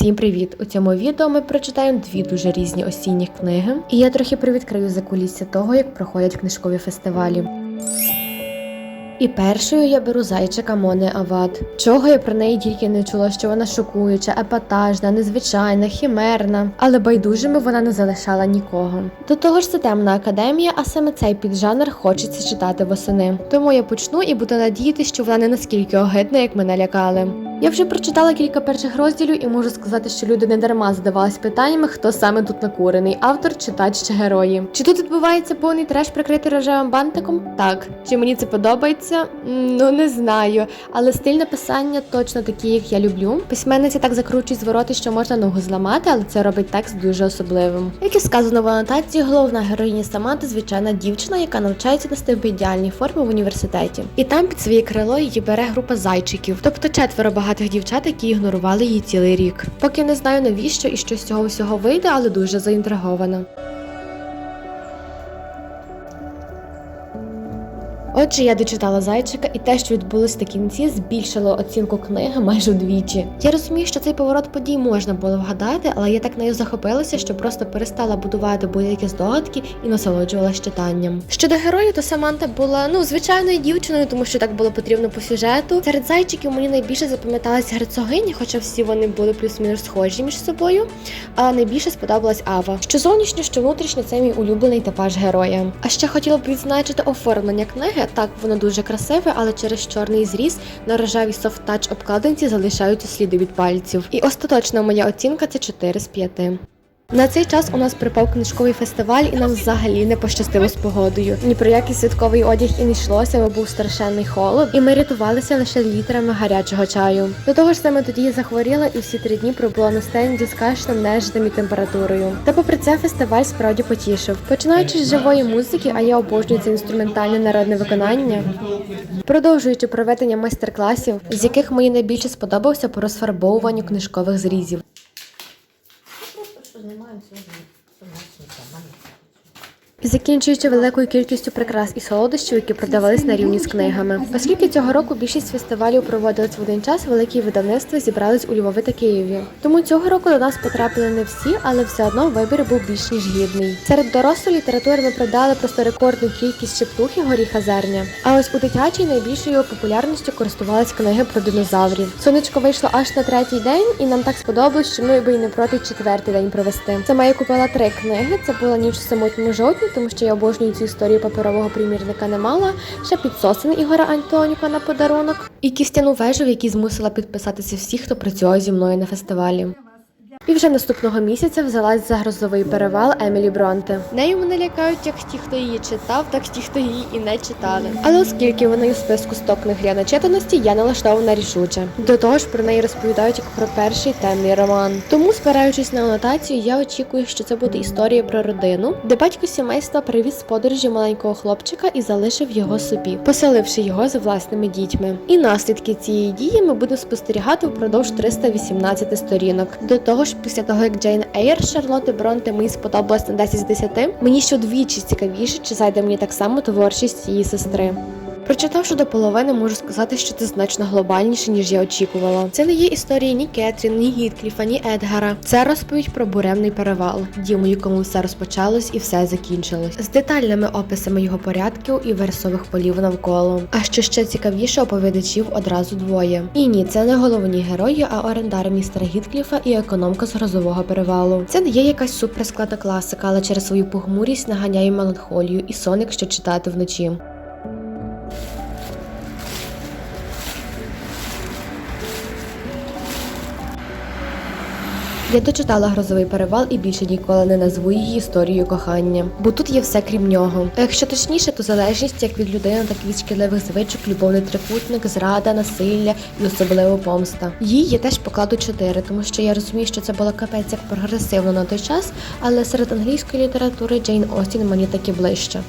Всім привіт! У цьому відео ми прочитаємо дві дуже різні осінні книги, і я трохи привідкрию закулісся того, як проходять книжкові фестивалі. І першою я беру зайчика Мони Ават. Чого я про неї тільки не чула, що вона шокуюча, епатажна, незвичайна, хімерна, але байдужими вона не залишала нікого. До того ж, це темна академія, а саме цей піджанр хочеться читати восени. Тому я почну і буду надіятися, що вона не наскільки огидна, як мене лякали. Я вже прочитала кілька перших розділів і можу сказати, що люди не дарма задавались питаннями, хто саме тут накурений автор, читач чи герої. Чи тут відбувається повний треш прикритий рожевим бантиком? Так. Чи мені це подобається? М, Ну не знаю. Але стиль написання точно такий, як я люблю. Письменниця так закручує звороти, що можна ногу зламати, але це робить текст дуже особливим. Як і сказано в анотації, головна героїня Саманта звичайна дівчина, яка навчається нести в ідеальній формі в університеті. І там під своє крило її бере група зайчиків, тобто четверо багатих дівчат, які ігнорували її цілий рік. Поки не знаю навіщо і що з цього всього вийде, але дуже заінтригована. Отже, я дочитала зайчика, і те, що відбулось на кінці, збільшило оцінку книги майже вдвічі. Я розумію, що цей поворот подій можна було вгадати, але я так нею захопилася, що просто перестала будувати будь-які здогадки і насолоджувалась читанням. Щодо героїв, то Саманта була ну звичайною дівчиною, тому що так було потрібно по сюжету. Серед зайчиків мені найбільше запам'яталась герцогиня, хоча всі вони були плюс-мінус схожі між собою. А найбільше сподобалась Ава. Що зовнішньо, що внутрішньо, це мій улюблений типаж героя. А ще хотіла б відзначити оформлення книги. Так, воно дуже красиве, але через чорний зріз на рожевій софт-тач обкладинці залишаються сліди від пальців. І остаточна моя оцінка це 4 з 5. На цей час у нас припав книжковий фестиваль, і нам взагалі не пощастило з погодою. Ні про який святковий одяг і не йшлося, бо був страшенний холод, і ми рятувалися лише літрами гарячого чаю. До того ж, саме тоді я захворіла і всі три дні пробула на стенді з кашлем, неждом і температурою. Та попри це фестиваль справді потішив. Починаючи з живої музики, а я обожнюю це інструментальне народне виконання. Продовжуючи проведення майстер-класів, з яких мені найбільше сподобався по розфарбовуванню книжкових зрізів. Що займаємося сумасшедшими. Закінчуючи великою кількістю прикрас і солодощів, які продавались на рівні з книгами. Оскільки цього року більшість фестивалів проводились в один час, великі видавництва зібрались у Львові та Києві. Тому цього року до нас потрапили не всі, але все одно вибір був більш ніж гідний. Серед дорослої літератури ми продали просто рекордну кількість шептухи горіха зерня. А ось у дитячій найбільшою популярністю користувались книги про динозаврів. Сонечко вийшло аж на третій день, і нам так сподобалось, що ми би й не проти четвертий день провести. Сама я купила три книги. Це була ніч самотньому жовтні, тому що я обожнюю цю історію паперового примірника не мала. Ще підсосин Ігора Антоніка на подарунок. І кістяну вежу, в якій змусила підписатися всі, хто працював зі мною на фестивалі. І вже наступного місяця взялась за грозовий перевал Емілі Бронте. Нею мене лякають як ті, хто її читав, так ті, хто її і не читали. Але оскільки вона у списку 100 книг для начитаності, я налаштована рішуче. До того ж, про неї розповідають як про перший темний роман. Тому, спираючись на анотацію, я очікую, що це буде історія про родину, де батько сімейства привіз з подорожі маленького хлопчика і залишив його собі, поселивши його за власними дітьми. І наслідки цієї дії ми будемо спостерігати впродовж 318 сторінок. До того ж, після того як Джейн Ейр Шарлотти Бронте мені сподобалась на 10 з 10, мені ще двічі цікавіше, чи зайде мені так само творчість її сестри. Прочитавши до половини, можу сказати, що це значно глобальніше, ніж я очікувала. Це не є історії ні Кетрін, ні Гіткліфа, ні Едгара. Це розповідь про буремний перевал, дім, у якому все розпочалось і все закінчилось, з детальними описами його порядків і версових полів навколо. А що ще цікавіше, оповідачів одразу двоє. І ні, це не головні герої, а орендар містера Гіткліфа і економка з грозового перевалу. Це не є якась суперскладна класика, але через свою похмурість наганяє меланхолію і сон, якщо читати вночі. Я дочитала грозовий перевал і більше ніколи не назву її історією кохання, бо тут є все крім нього. А якщо точніше, то залежність як від людини, так і від шкідливих звичок, любовний трикутник, зрада, насилля і особливо помста. Їй я теж покладу 4, тому що я розумію, що це було капець як прогресивно на той час, але серед англійської літератури Джейн Остін мені таки ближче.